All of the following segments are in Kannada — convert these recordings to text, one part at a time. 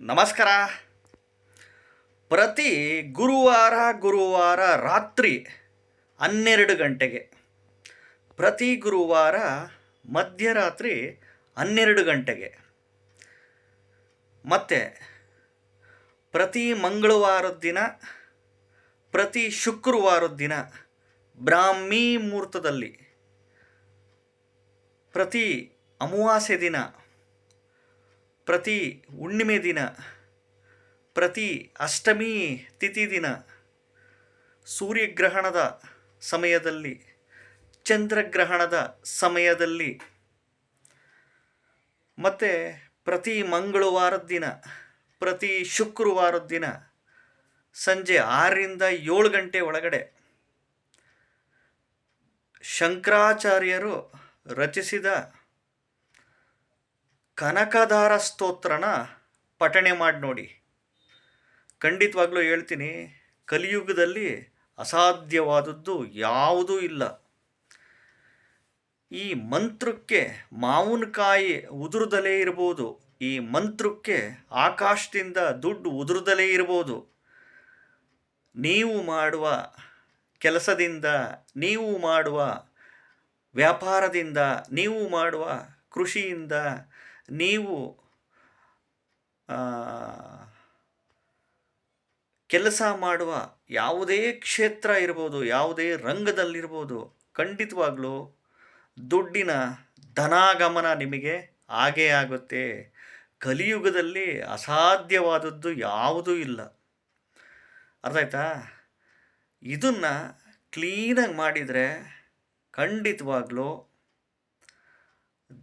ನಮಸ್ಕಾರ. ಪ್ರತಿ ಗುರುವಾರ ಗುರುವಾರ ರಾತ್ರಿ ಹನ್ನೆರಡು ಗಂಟೆಗೆ. ಪ್ರತಿ ಗುರುವಾರ ಮಧ್ಯರಾತ್ರಿ ಹನ್ನೆರಡು ಗಂಟೆಗೆ. ಮತ್ತು ಪ್ರತಿ ಮಂಗಳವಾರದ ದಿನ, ಪ್ರತಿ ಶುಕ್ರವಾರದ ದಿನ ಬ್ರಾಹ್ಮಿ ಮುಹೂರ್ತದಲ್ಲಿ ಪ್ರತಿ ಅಮಾವಾಸ್ಯೆ ದಿನ ಪ್ರತಿ ಹುಣ್ಣಿಮೆ ದಿನ, ಪ್ರತಿ ಅಷ್ಟಮಿ ತಿಥಿ ದಿನ ಸೂರ್ಯಗ್ರಹಣದ ಸಮಯದಲ್ಲಿ, ಚಂದ್ರಗ್ರಹಣದ ಸಮಯದಲ್ಲಿ, ಮತ್ತು ಪ್ರತಿ ಮಂಗಳವಾರದ ದಿನ, ಪ್ರತಿ ಶುಕ್ರವಾರದ ದಿನ ಸಂಜೆ ಆರರಿಂದ ಏಳು ಗಂಟೆ ಒಳಗಡೆ ಶಂಕರಾಚಾರ್ಯರು ರಚಿಸಿದ ಕನಕದಾರ ಸ್ತೋತ್ರನ ಪಠಣೆ ಮಾಡಿ ನೋಡಿ. ಖಂಡಿತವಾಗ್ಲೂ ಹೇಳ್ತೀನಿ, ಕಲಿಯುಗದಲ್ಲಿ ಅಸಾಧ್ಯವಾದದ್ದು ಯಾವುದೂ ಇಲ್ಲ. ಈ ಮಂತ್ರಕ್ಕೆ ಮಾವಿನಕಾಯಿ ಉದುರದಲೇ ಇರ್ಬೋದು, ಈ ಮಂತ್ರಕ್ಕೆ ಆಕಾಶದಿಂದ ದುಡ್ಡು ಉದುರುದಲೇ ಇರ್ಬೋದು. ನೀವು ಮಾಡುವ ಕೆಲಸದಿಂದ, ನೀವು ಮಾಡುವ ವ್ಯಾಪಾರದಿಂದ, ನೀವು ಮಾಡುವ ಕೃಷಿಯಿಂದ ನೀವು ಕೆಲಸ ಮಾಡುವ ಯಾವುದೇ ಕ್ಷೇತ್ರ ಇರ್ಬೋದು, ಯಾವುದೇ ರಂಗದಲ್ಲಿರ್ಬೋದು, ಖಂಡಿತವಾಗ್ಲೂ ದುಡ್ಡಿನ ಧನಾಗಮನ ನಿಮಗೆ ಆಗೇ ಆಗುತ್ತೆ. ಕಲಿಯುಗದಲ್ಲಿ ಅಸಾಧ್ಯವಾದದ್ದು ಯಾವುದೂ ಇಲ್ಲ. ಅರ್ಥ ಆಯ್ತಾ? ಇದನ್ನು ಕ್ಲೀನಾಗಿ ಮಾಡಿದರೆ ಖಂಡಿತವಾಗ್ಲೂ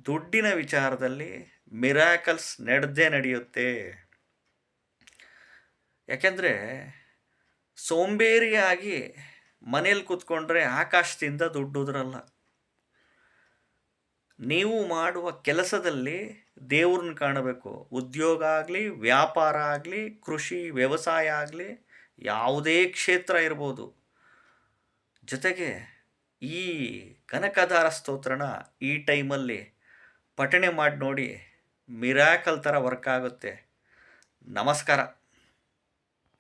ದುಡ್ಡಿನ ವಿಚಾರದಲ್ಲಿ ಮಿರಾಕಲ್ಸ್ ನಡೆದೇ ನಡೆಯುತ್ತೆ. ಯಾಕೆಂದರೆ ಸೋಂಬೇರಿಯಾಗಿ ಮನೇಲಿ ಕೂತ್ಕೊಂಡ್ರೆ ಆಕಾಶದಿಂದ ದುಡ್ಡುದ್ರಲ್ಲ ನೀವು ಮಾಡುವ ಕೆಲಸದಲ್ಲಿ ದೇವ್ರನ್ನ ಕಾಣಬೇಕು. ಉದ್ಯೋಗ ಆಗಲಿ, ವ್ಯಾಪಾರ ಆಗಲಿ, ಕೃಷಿ, ವ್ಯವಸಾಯ ಆಗಲಿ ಯಾವುದೇ ಕ್ಷೇತ್ರ ಇರ್ಬೋದು. ಜೊತೆಗೆ ಈ ಕನಕಧಾರ ಸ್ತೋತ್ರನ ಈ ಟೈಮಲ್ಲಿ ಪಠಣೆ ಮಾಡಿ ನೋಡಿ ಮಿರಾಕಲ್ ಥರ ವರ್ಕ್ ಆಗುತ್ತೆ. ನಮಸ್ಕಾರ.